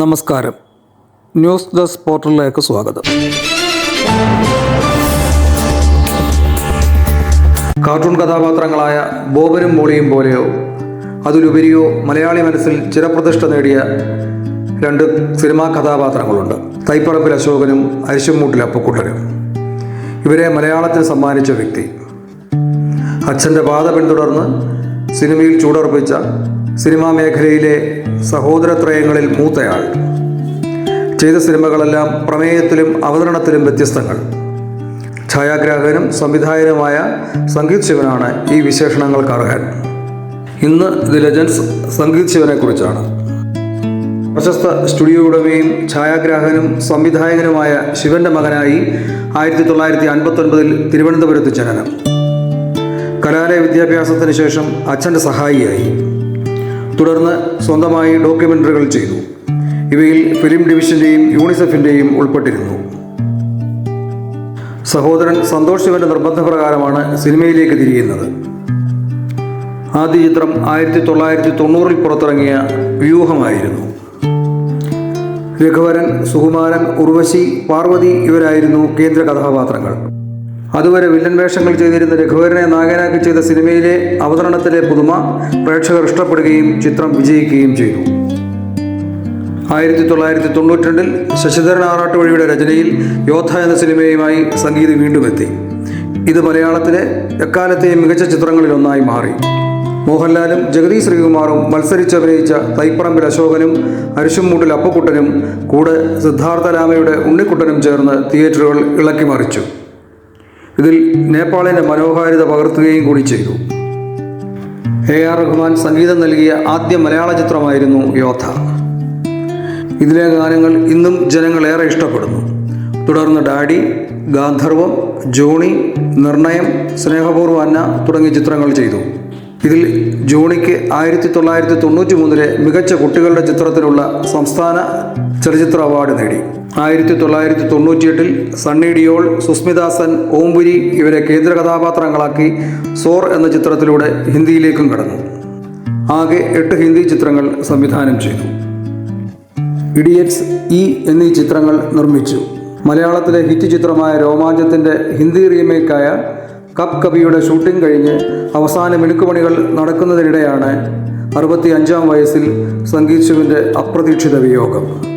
നമസ്കാരം. News desk പോർട്ടലിലേക്ക് സ്വാഗതം. കാർട്ടൂൺ കഥാപാത്രങ്ങളായ ബോബനും മോളിയും പോലെയോ അതിലുപരിയോ മലയാളി മനസ്സിൽ ചിരപ്രതിഷ്ഠ നേടിയ രണ്ട് സിനിമാ കഥാപാത്രങ്ങളുണ്ട്. തൈപ്പറമ്പിൽ അശോകനും അരിശമ്മൂട്ടിൽ അപ്പക്കുട്ടനും. ഇവരെ മലയാളത്തിൽ സമ്മാനിച്ച വ്യക്തി. അച്ഛന്റെ പാത പിന്തുടർന്ന് സിനിമയിൽ ചൂടുറപ്പിച്ച സിനിമാ മേഖലയിലെ സഹോദരത്രയങ്ങളിൽ മൂത്തയാൾ. ചെയ്ത സിനിമകളെല്ലാം പ്രമേയത്തിലും അവതരണത്തിലും വ്യത്യസ്തങ്ങൾ. ഛായാഗ്രാഹകനും സംവിധായകനുമായ സംഗീത് ശിവനാണ് ഈ വിശേഷണങ്ങൾക്ക് അർഹൻ. ഇന്ന് ദി ലെജൻസ് സംഗീത് ശിവനെ കുറിച്ചാണ്. പ്രശസ്ത സ്റ്റുഡിയോ ഉടമയും ഛായാഗ്രാഹകനും സംവിധായകനുമായ ശിവന്റെ മകനായി ആയിരത്തി തൊള്ളായിരത്തി അൻപത്തൊൻപതിൽ തിരുവനന്തപുരത്ത് ജനനം. കലാലയ വിദ്യാഭ്യാസത്തിന് ശേഷം അച്ഛന്റെ സഹായിയായി. തുടർന്ന് സ്വന്തമായി ഡോക്യുമെന്ററികൾ ചെയ്തു. ഇവയിൽ ഫിലിം ഡിവിഷന്റെയും യൂണിസെഫിന്റെയും ഉൾപ്പെട്ടിരുന്നു. സഹോദരൻ സന്തോഷ് ശിവന്റെ നിർബന്ധപ്രകാരമാണ് സിനിമയിലേക്ക് തിരിയുന്നത്. ആദ്യ ചിത്രം ആയിരത്തി തൊള്ളായിരത്തി തൊണ്ണൂറിൽ പുറത്തിറങ്ങിയ വ്യൂഹമായിരുന്നു. രഘുവരൻ സുകുമാരൻ ഉർവശി പാർവതി ഇവരായിരുന്നു കേന്ദ്ര കഥാപാത്രങ്ങൾ. അതുവരെ വില്ലൻ വേഷങ്ങൾ ചെയ്തിരുന്ന രഘുവരനെ നായകനാക്കി ചെയ്ത സിനിമയിലെ അവതരണത്തിലെ പുതുമ പ്രേക്ഷകർ ഇഷ്ടപ്പെടുകയും ചിത്രം വിജയിക്കുകയും ചെയ്തു. ആയിരത്തി തൊള്ളായിരത്തി തൊണ്ണൂറ്റിരണ്ടിൽ ശശിധരൻ ആറാട്ടുവഴിയുടെ രചനയിൽ യോദ്ധ എന്ന സിനിമയുമായി സംഗീത് വീണ്ടും എത്തി. ഇത് മലയാളത്തിലെ എക്കാലത്തെയും മികച്ച ചിത്രങ്ങളിലൊന്നായി മാറി. മോഹൻലാലും ജഗതി ശ്രീകുമാറും മത്സരിച്ചഭിനയിച്ച തൈപ്പറമ്പിൽ അശോകനും അരിശുമൂട്ടിൽ അപ്പക്കുട്ടനും കൂടെ സിദ്ധാർത്ഥ രാമയുടെ ഉണ്ണിക്കുട്ടനും ചേർന്ന് തിയേറ്ററുകൾ ഇളക്കി മറിച്ചു. ഇതിൽ നേപ്പാളിന്റെ മനോഹാരിത പകർത്തുകയും കൂടി ചെയ്തു. എ ആർ റഹ്മാൻ സംഗീതം നൽകിയ ആദ്യ മലയാള ചിത്രമായിരുന്നു യോധ ഇതിലെ ഗാനങ്ങൾ ഇന്നും ജനങ്ങളേറെ ഇഷ്ടപ്പെടുന്നു. തുടർന്ന് ഡാഡി ഗാന്ധർവം ജോണി നിർണയം സ്നേഹപൂർവ അന്ന തുടങ്ങിയ ചിത്രങ്ങൾ ചെയ്തു. ഇതിൽ ജോണിക്ക് ആയിരത്തി തൊള്ളായിരത്തി തൊണ്ണൂറ്റി മൂന്നിലെ മികച്ച കുട്ടികളുടെ ചിത്രത്തിലുള്ള സംസ്ഥാന ചലച്ചിത്ര അവാർഡ് നേടി. ആയിരത്തി തൊള്ളായിരത്തി തൊണ്ണൂറ്റിയെട്ടിൽ സണ്ണി ഡിയോൾ സുസ്മിതാസൻ ഓംപുരി ഇവരെ കേന്ദ്ര കഥാപാത്രങ്ങളാക്കി സോർ എന്ന ചിത്രത്തിലൂടെ ഹിന്ദിയിലേക്കും കടന്നു. ആകെ എട്ട് ഹിന്ദി ചിത്രങ്ങൾ സംവിധാനം ചെയ്തു. ഇഡിയറ്റ്സ് ഇ എന്നീ ചിത്രങ്ങൾ നിർമ്മിച്ചു. മലയാളത്തിലെ ഹിറ്റ് ചിത്രമായ രോമാഞ്ചത്തിന്റെ ഹിന്ദി റീമേക്കായ കപ് കബിയുടെ ഷൂട്ടിംഗ് കഴിഞ്ഞ് അവസാന മിനുക്കുപണികൾ നടക്കുന്നതിനിടെയാണ് അറുപത്തി അഞ്ചാം വയസ്സിൽ സംഗീത് ശിവിന്റെ അപ്രതീക്ഷിത വിയോഗം.